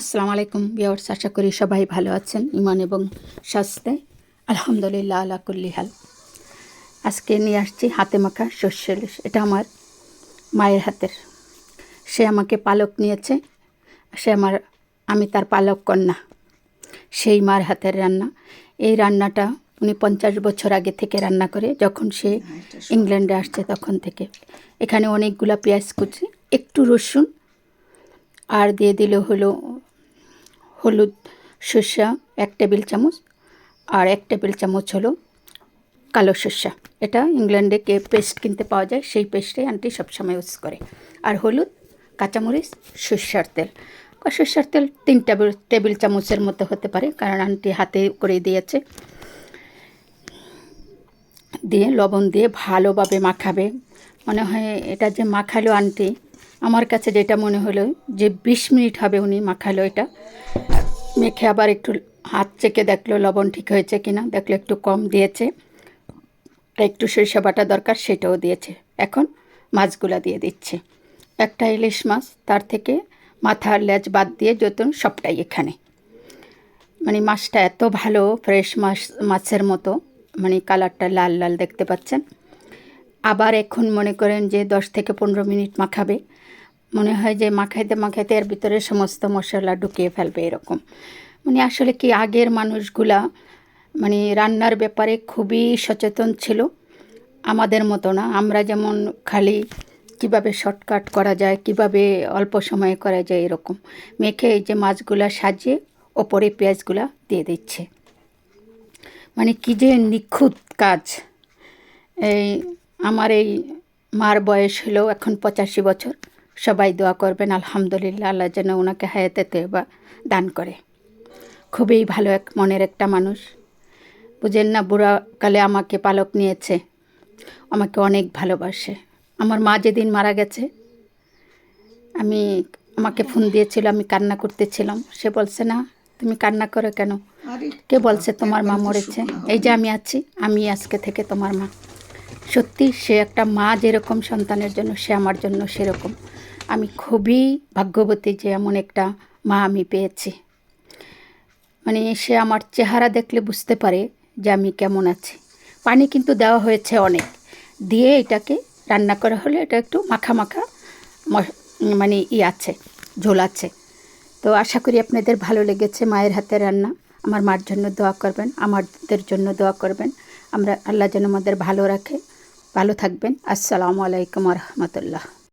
আসসালামু আলাইকুম বিয়ার্স আশা করি সবাই ভালো আছেন ইমান এবং স্বাস্থ্যে। আলহামদুলিল্লাহ আলা কুল্লি হাল। আজকে নিয়ে আসছি হাতে মাখা শস্যের ইলিশ। এটা আমার মায়ের হাতের। সে আমাকে পালক নিয়েছে। সে আমার আমি তার পালক কন্যা। সেই মার হাতের রান্না। এই রান্নাটা উনি পঞ্চাশ বছর আগে থেকে রান্না করে যখন সে ইংল্যান্ডে আসছে তখন থেকে। এখানে অনেকগুলা পেঁয়াজ কুচি একটু রসুন আর দিয়ে দিল হলো হলুদ সর্ষা এক টেবিল চামচ আর এক টেবিল চামচ হলো কালো সর্ষা এটা ইংল্যান্ডে কে পেস্ট কিনতে পাওয়া যায় সেই পেস্টে আন্টি সবসময় ইউজ করে। আর হলুদ, কাঁচামরিচ, সর্ষার তেল। সর্ষার তেল তিন টেবিল টেবিল চামচের মতো হতে পারে কারণ আন্টি হাতে করে দিয়েছে। দিয়ে লবণ দিয়ে ভালোভাবে মাখাবে। মনে হয় এটা যে মাখালো আন্টি, আমার কাছে যেটা মনে হলো যে বিশ মিনিট হবে উনি মাখালো এটা। মেখে আবার একটু হাত চেকে দেখল লবণ ঠিক হয়েছে কিনা। দেখল একটু কম দিয়েছে। একটু সরিষা বাটা দরকার, সেটাও দিয়েছে। এখন মাছগুলা দিয়ে দিচ্ছে। একটা ইলিশ মাছ, তার থেকে মাথার লেজ বাদ দিয়ে যত সবটাই এখানে। মানে মাছটা এত ভালো, ফ্রেশ মাছ, মাছের মতো। মানে কালারটা লাল লাল দেখতে পাচ্ছেন। আবার এখন মনে করেন যে দশ থেকে পনেরো মিনিট মাখাবে। মনে হয় যে মাখাইতে মাখাইতে এর ভিতরে সমস্ত মশলা ঢুকিয়ে ফেলবে এরকম। মানে আসলে কি আগের মানুষগুলা মানে রান্নার ব্যাপারে খুবই সচেতন ছিল, আমাদের মতো না। আমরা যেমন খালি কীভাবে শর্টকাট করা যায়, কীভাবে অল্প সময়ে করা যায় এরকম। মেখে এই যে মাছগুলা সাজিয়ে ওপরে পেঁয়াজগুলা দিয়ে দিচ্ছে। মানে কী যে নিখুঁত কাজ। এই আমার এই মার বয়স হলো এখন পঁচাশি বছর। সবাই দোয়া করবেন আলহামদুলিল্লাহ আল্লাহ যেন ওনাকে হায়াতে বা দান করে। খুবই ভালো এক মনের একটা মানুষ। বুঝেন না বুড়াকালে আমাকে পালক নিয়েছে আমাকে অনেক ভালোবাসে। আমার মা যেদিন মারা গেছে আমি আমাকে ফোন দিয়েছিল আমি কান্না করতেছিলাম। সে বলছে না তুমি কান্না করো কেন? কে বলছে তোমার মা মরেছে। এই যে আমি আছি আমি আজকে থেকে তোমার মা। সত্যি সে একটা মা যেরকম সন্তানের জন্য সে আমার জন্য সেরকম। আমি খুবই ভাগ্যবতী যে এমন একটা মা আমি পেয়েছি। মানে সে আমার চেহারা দেখলে বুঝতে পারে যে আমি কেমন আছি। পানি কিন্তু দেওয়া হয়েছে অনেক। দিয়ে এটাকে রান্না করা হলে এটা একটু মাখা মাখা মানে ই আছে, ঝোল আছে। তো আশা করি আপনাদের ভালো লেগেছে মায়ের হাতের রান্না। আমার মার জন্য দোয়া করবেন, আমাদের জন্য দোয়া করবেন। আমরা আল্লাহ যেন আমাদের ভালো রাখে। ভালো থাকবেন। আসসালামু আলাইকুম রহমতুল্লাহ।